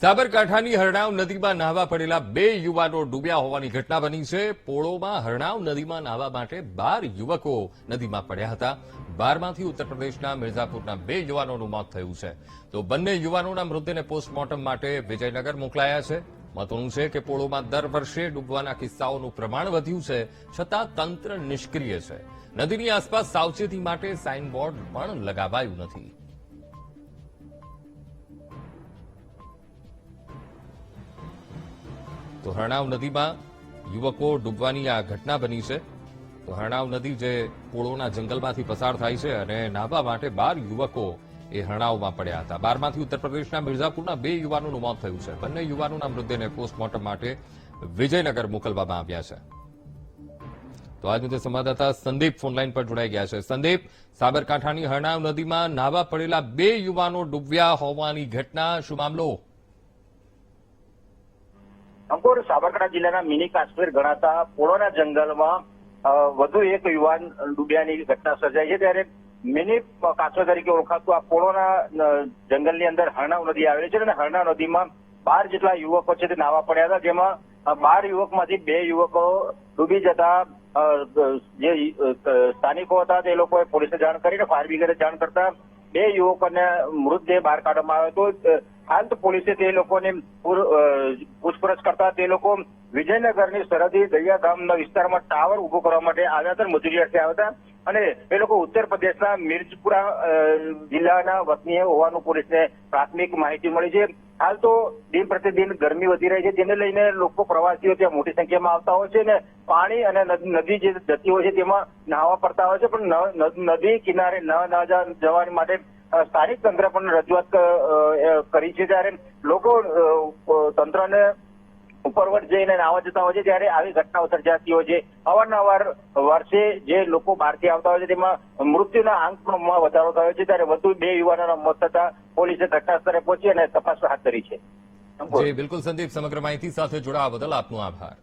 સાબરકાંઠાની હરણાવ નદીમાં નાહવા પડેલા બે યુવાનો ડૂબ્યા હોવાની ઘટના બની છે. પોળોમાં હરણાવ નદીમાં નાહવા માટે બાર યુવકો નદીમાં પડ્યા હતા. બારમાંથી ઉત્તર પ્રદેશના મિર્ઝાપુરના બે યુવાનોનું મોત થયું છે. તો બંને યુવાનોના મૃતદેહને પોસ્ટમોર્ટમ માટે વિજયનગર મોકલાયા છે. મહત્વનું છે કે પોળોમાં દર વર્ષે ડૂબવાના કિસ્સાઓનું પ્રમાણ વધ્યું છે, છતાં તંત્ર નિષ્ક્રિય છે. નદીની આસપાસ સાવચેતી માટે સાઇનબોર્ડ પણ લગાવાયું નથી. તો હરણાવ નદીમાં યુવકો ડૂબવાની આ ઘટના બની છે. તો હરણાવ નદી જે પોળોના જંગલમાંથી પસાર થાય છે અને નાહવા માટે બાર યુવકો એ હરણાવમાં પડ્યા હતા. બારમાંથી ઉત્તર પ્રદેશના મિર્ઝાપુરના બે યુવાનોનું મોત થયું છે. બંને યુવાનોના મૃતદેહને પોસ્ટમોર્ટમ માટે વિજયનગર મોકલવામાં આવ્યા છે. તો આજ મુદ્દે સંવાદદાતા સંદીપ ફોનલાઈન પર જોડાઈ ગયા છે. સંદીપ, સાબરકાંઠાની હરણાવ નદીમાં નાહવા પડેલા બે યુવાનો ડૂબ્યા હોવાની ઘટના શું મામલો? અંકુર, સાબરકાંઠા જિલ્લાના મિની કાશ્મીર ગણાતા પોળોના જંગલમાં વધુ એક યુવાન ડૂબ્યાની ઘટના સર્જાઈ છે. ત્યારે મિની કાશ્મીર તરીકે ઓળખાતું આ પોળોના જંગલની અંદર હરણાવ નદી આવેલી છે અને હરણાવ નદીમાં બાર જેટલા યુવકો છે તે નાવા પડ્યા હતા, જેમાં બાર યુવકમાંથી બે યુવકો ડૂબી જતા જે સ્થાનિકો હતા તે લોકોએ પોલીસને જાણ કરીને ફાયર બ્રિગેડે જાણ કરતા બે યુવકોને મૃતદેહ બહાર કાઢવામાં આવ્યો હતો. હાલ તો પોલીસે તે લોકોને પૂર- પૂછપરછ કરતા તે લોકો વિજયનગરની સરહદી દરિયાગામના વિસ્તારમાં ટાવર ઊભો કરવા માટે આવ્યા હતા મજૂરી અર્થે આવ્યા હતા. અને એ લોકો ઉત્તર પ્રદેશના મિર્જપુરા જિલ્લાના વતની હોવાનું પોલીસને પ્રાથમિક માહિતી મળી છે. હાલ તો દિન પ્રતિદિન ગરમી વધી રહી છે, જેને લઈને લોકો પ્રવાસીઓ ત્યાં મોટી સંખ્યામાં આવતા હોય છે અને પાણી અને નદી જે જતી હોય છે તેમાં નાહવા પડતા હોય છે, પણ નદી કિનારે ન જવાની જવા માટે સ્થાનિક તંત્ર પણ રજૂઆત કરી છે ત્યારે લોકો તંત્રને ઉપરવટ જઈને આવવા જતા હોય છે ત્યારે આવી ઘટનાઓ સર્જાતી હોય છે. અવારનવાર વર્ષે જે લોકો બહારથી આવતા હોય છે, તેમાં મૃત્યુના આંકમાં વધારો થયો છે, ત્યારે વધુ બે યુવાનોના મોત થતા પોલીસે ઘટનાસ્થળે પહોંચી અને તપાસ હાથ ધરી છે. જી, બિલકુલ સંદીપ, સમગ્ર માહિતી સાથે જોડાવા બદલ આપનો આભાર.